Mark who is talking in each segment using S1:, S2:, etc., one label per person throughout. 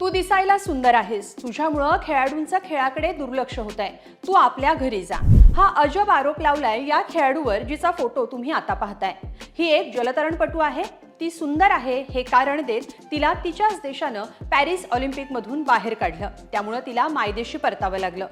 S1: तू दिसायला सुंदर आहेस. तुझ्यामुळं खेळाडूंचं खेळाकडे दुर्लक्ष होत आहे. तू आपल्या घरी जा. हा अजब आरोप लावलाय या खेळाडूवर जिचा फोटो तुम्ही आता पाहताय. ही एक जलतरणपटू आहे. ती सुंदर आहे हे कारण देत तिला तिच्याच देशानं पॅरिस ऑलिम्पिकमधून बाहेर काढलं. त्यामुळं तिला मायदेशी परतावं लागलं.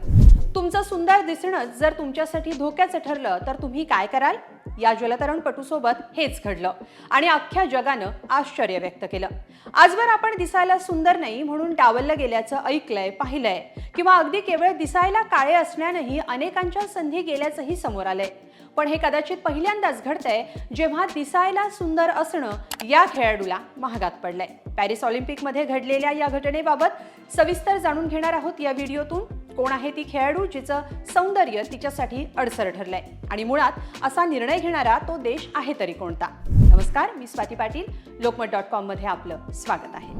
S1: तुमचं सुंदर दिसणंच जर तुमच्यासाठी धोक्याचं ठरलं तर तुम्ही काय कराल? या जलतरणपटूसोबत हेच घडलं. आणि अख्ख्या जगानं आश्चर्य व्यक्त केलं. आजवर आपण दिसायला सुंदर नाही म्हणून डावललं गेल्याचं ऐकलंय पाहिलंय. किंवा अगदी केवळ दिसायला काळे असण्यानंही अनेकांच्या संधी गेल्याचंही समोर आलंय. पण हे कदाचित पहिल्यांदाच घडतंय जेव्हा दिसायला सुंदर असणं या खेळाडूला महागात पडलंय. पॅरिस ऑलिम्पिकमध्ये घडलेल्या या घटनेबाबत सविस्तर जाणून घेणार आहोत या व्हिडिओतून कोण आहे ती खेळाडू जिचं सौंदर्य तिच्यासाठी अडसर ठरलंय? आणि मुळात असा निर्णय घेणारा तो देश आहे तरी कोणता? नमस्कार मी स्वाती पाटील. लोकमत डॉट कॉममध्ये आपलं स्वागत आहे.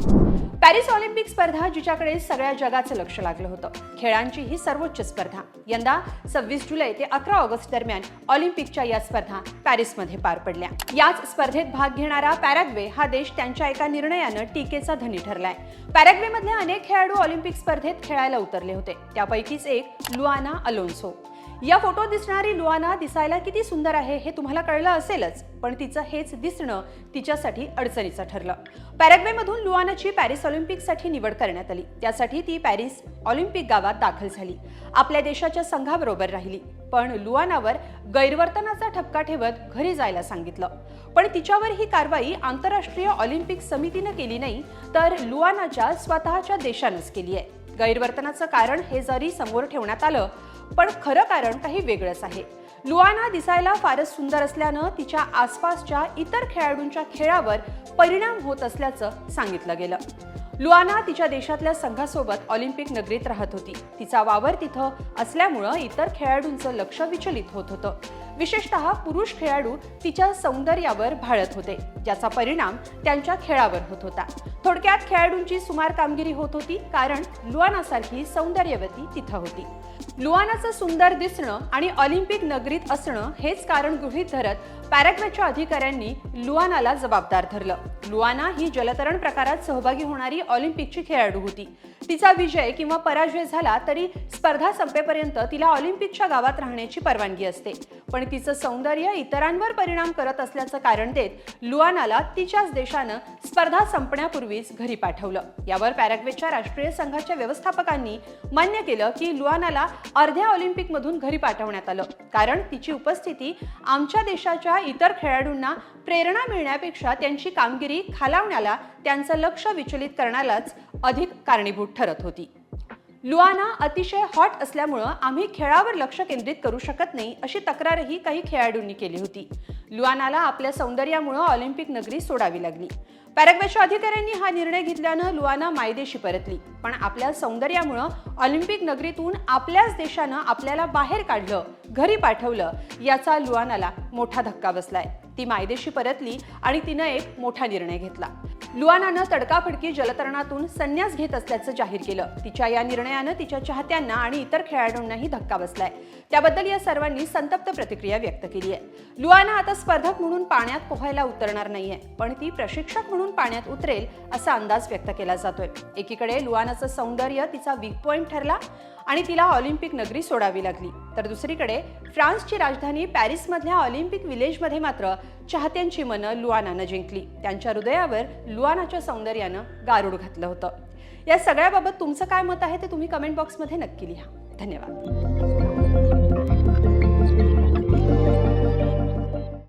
S1: पॅरिस ऑलिम्पिक स्पर्धा जिच्याकडे सगळ्या जगाचं लक्ष लागलं होतं. खेळांची ही सर्वोच्च स्पर्धा. यंदा सव्वीस जुलै ते अकरा ऑगस्ट दरम्यान ऑलिम्पिकच्या या स्पर्धा पॅरिसमध्ये पार पडल्या. याच स्पर्धेत भाग घेणारा पॅराग्वे हा देश त्यांच्या एका निर्णयानं टीकेचा धनी ठरलाय. पॅराग्वेमधले अनेक खेळाडू ऑलिम्पिक स्पर्धेत खेळायला उतरले होते. त्यापैकीच एक लुआना अलोन्सो. या फोटोत दिसणारी लुआना दिसायला किती सुंदर आहे हे तुम्हाला कळलं असेलच पण तिचं हेच दिसणं तिच्यासाठी अडचणीचं ठरलं. पॅराग्वेमधून लुआनाची पॅरिस ऑलिम्पिकसाठी निवड करण्यात आली. त्यासाठी ती पॅरिस ऑलिम्पिक गावात दाखल झाली. आपल्या देशाच्या संघाबरोबर राहिली. पण लुआनावर गैरवर्तनाचा ठपका ठेवत घरी जायला सांगितलं. पण तिच्यावर ही कारवाई आंतरराष्ट्रीय ऑलिम्पिक समितीनं केली नाही तर लुआनाच्या स्वतःच्या देशानंच केली आहे. गैरवर्तनाचं कारण हे जरी समोर ठेवण्यात आलं पण खरं कारण काही वेगळंच आहे. लुआना दिसायला फारच सुंदर असल्यानं तिच्या आसपासच्या इतर खेळाडूंच्या खेळावर परिणाम होत असल्याचं सांगितलं गेलं. लुआना तिच्या देशातल्या संघासोबत ऑलिम्पिक नगरीत राहत होती. तिचा वावर तिथं असल्यामुळं इतर खेळाडूंचं लक्ष विचलित होत होतं. विशेषतः पुरुष खेळाडू तिच्या सौंदर्यावर भाळत होते ज्याचा परिणाम त्यांच्या खेळावर होत होता. थोडक्यात खेळाडूंची सुमार कामगिरी होत होती कारण लुआनासारखी सौंदर्यवती तिथं होती. लुआनाचं सुंदर दिसणं आणि ऑलिम्पिक नगरीत असणं हेच कारण गृहीत धरत पॅराग्वेच्या अधिकाऱ्यांनी लुआनाला जबाबदार धरलं. लुआना ही जलतरण प्रकारात सहभागी होणारी ऑलिम्पिकची खेळाडू होती. तिचा विजय किंवा पराजय झाला तरी स्पर्धा संपेपर्यंत तिला ऑलिम्पिकच्या गावात राहण्याची परवानगी असते. पण तिचं सौंदर्य इतरांवर परिणाम करत असल्याचं कारण देत लुआनाला तिच्याच देशानं स्पर्धा संपण्यापूर्वीच घरी पाठवलं. यावर पॅराग्वेच्या राष्ट्रीय संघाच्या व्यवस्थापकांनी मान्य केलं की लुआनाला अर्ध्या ऑलिम्पिकमधून घरी पाठवण्यात आलं. कारण तिची उपस्थिती आमच्या देशाच्या इतर खेळाडूंना प्रेरणा मिळण्यापेक्षा त्यांची कामगिरी खालावण्याला त्यांचं लक्ष विचलित करण्यालाच अधिक कारणीभूत ठरत होती. लुआना अतिशय हॉट असल्यामुळं आम्ही खेळावर लक्ष केंद्रित करू शकत नाही अशी तक्रारही काही खेळाडूंनी केली होती. लुआनाला आपल्या सौंदर्यामुळं ऑलिम्पिक नगरी सोडावी लागली. पॅराग्वेच्या अधिकाऱ्यांनी हा निर्णय घेतल्यानं लुआना मायदेशी परतली. पण आपल्या सौंदर्यामुळं ऑलिम्पिक नगरीतून आपल्याच देशानं आपल्याला बाहेर काढलं घरी पाठवलं याचा लुआनाला मोठा धक्का बसलाय. ती मायदेशी परतली आणि तिनं एक मोठा निर्णय घेतला. लुआनानं तडकाफडकी जलतरणातून संन्यास घेत असल्याचं जाहीर केलं. तिच्या या निर्णयानं तिच्या चाहत्यांना आणि इतर खेळाडूंनाही धक्का बसलाय. त्याबद्दल या सर्वांनी संतप्त प्रतिक्रिया व्यक्त केली आहे. लुआना आता स्पर्धक म्हणून पाण्यात पोहायला उतरणार नाहीये पण ती प्रशिक्षक म्हणून पाण्यात उतरेल असा अंदाज व्यक्त केला जातोय. एकीकडे लुआनाचं सौंदर्य तिचा वीक पॉईंट ठरला आणि तिला ऑलिम्पिक नगरी सोडावी लागली. तर दुसरीकडे फ्रान्सची राजधानी पॅरिसमधल्या ऑलिम्पिक विलेजमध्ये मात्र चाहत्यांची मनं लुआनानं जिंकली. त्यांच्या हृदयावर लुआनाच्या सौंदर्यानं गारुड घातलं होतं. या सगळ्याबाबत तुमचं काय मत आहे ते तुम्ही कमेंट बॉक्समध्ये नक्की लिहा. धन्यवाद.